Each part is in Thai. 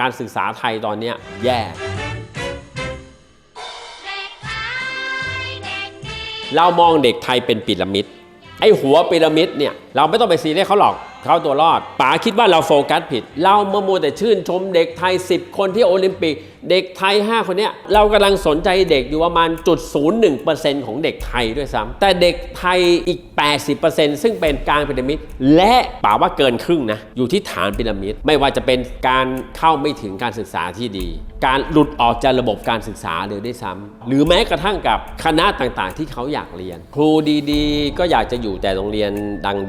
การศึกษาไทยตอนนี้แย่ เรามองเด็กไทยเป็นปิรามิด ไอหัวปิรามิดเนี่ย เราไม่ต้องไปซีเรียสเขาหรอก เขาตัวรอดป๋าคิดว่าเราโฟกัสผิด เราเมื่อมัวแต่ชื่นชมเด็กไทย 10 คนที่โอลิมปิก เด็กไทย 5 คนเนี้ยเรากำลังสนใจเด็กอยู่ประมาณจุด01%ของเด็กไทยด้วยซ้ำแต่เด็กไทยอีก 80%ซึ่งเป็นกลางพีระมิดและป๋าว่าเกินครึ่งนะอยู่ที่ฐานพีระมิดไม่ว่าจะเป็นการเข้าไม่ถึงการศึกษาที่ดี การหลุดออกจากระบบการศึกษาเลยด้วยซ้ำหรือแม้กระทั่งกับคณะต่างๆ ที่เขาอยากเรียน ครูดีๆ ก็อยากจะอยู่แต่โรงเรียน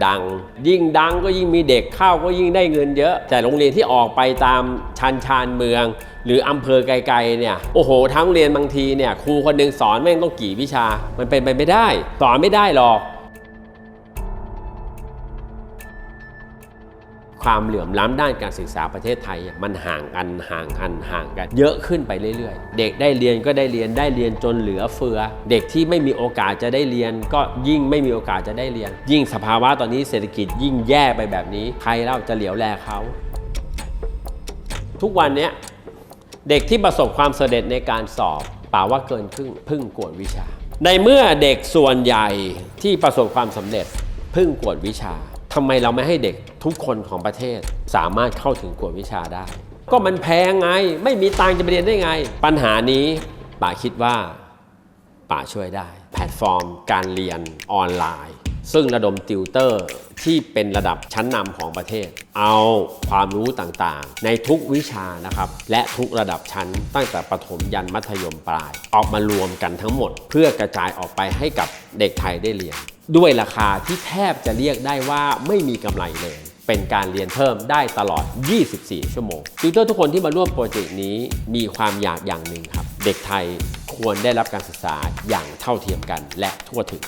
ดัง ๆ ยิ่งดังก็ยิ่งมีเด็กเข้าก็ยิ่งได้เงินเยอะ แต่โรงเรียนที่ออกไปตามชานชานเมือง หรืออำเภอไกลๆเนี่ยโอ้โห ทั้งโรงเรียนบางทีเนี่ยครูคนหนึ่งสอนแม่งต้องกี่วิชามันเป็นไปไม่ได้ สอนไม่ได้หรอก ความเหลื่อมล้ำด้านการศึกษาประเทศไทยมันห่างกันห่างกันห่างกัน เยอะขึ้นไปเรื่อยๆ เด็กได้เรียนก็ได้เรียนได้เรียนจนเหลือเฟือ เด็กที่ไม่มีโอกาสจะได้เรียน ก็ยิ่งไม่มีโอกาสจะได้เรียน ยิ่งสภาวะตอนนี้เศรษฐกิจยิ่งแย่ไปแบบนี้ใครเล่าจะเหลียวแลเขาทุกวันนี้เด็กที่ประสบความสำเร็จในการสอบป่าว่าเกินครึ่งพึ่งกวดวิชา ในเมื่อเด็กส่วนใหญ่ที่ประสบความสำเร็จพึ่งกวดวิชา ทำไมเราไม่ให้เด็กทุกคนของประเทศสามารถเข้าถึงกวดวิชาได้ ก็มันแพงไง ไม่มีตังจะไปเรียนได้ไง ปัญหานี้ป่าคิดว่าป่าช่วยได้ แพลตฟอร์ม การเรียนออนไลน์ ซึ่งระดมติวเตอร์ที่เป็นระดับชั้นนำของประเทศ เอาความรู้ต่างๆ ในทุกวิชานะครับ และทุกระดับชั้นตั้งแต่ประถมยันมัธยมปลาย ออกมารวมกันทั้งหมด เพื่อกระจายออกไปให้กับเด็กไทยได้เรียน ด้วยราคาที่แทบจะเรียกได้ว่าไม่มีกำไรเลย เป็นการเรียนเพิ่มได้ตลอด 24 ชั่วโมงติวเตอร์ทุกคนที่มาร่วมโปรเจกต์นี้มีความอยากอย่างหนึ่งครับ เด็กไทยควรได้รับการศึกษาอย่างเท่าเทียมกันและทั่วถึง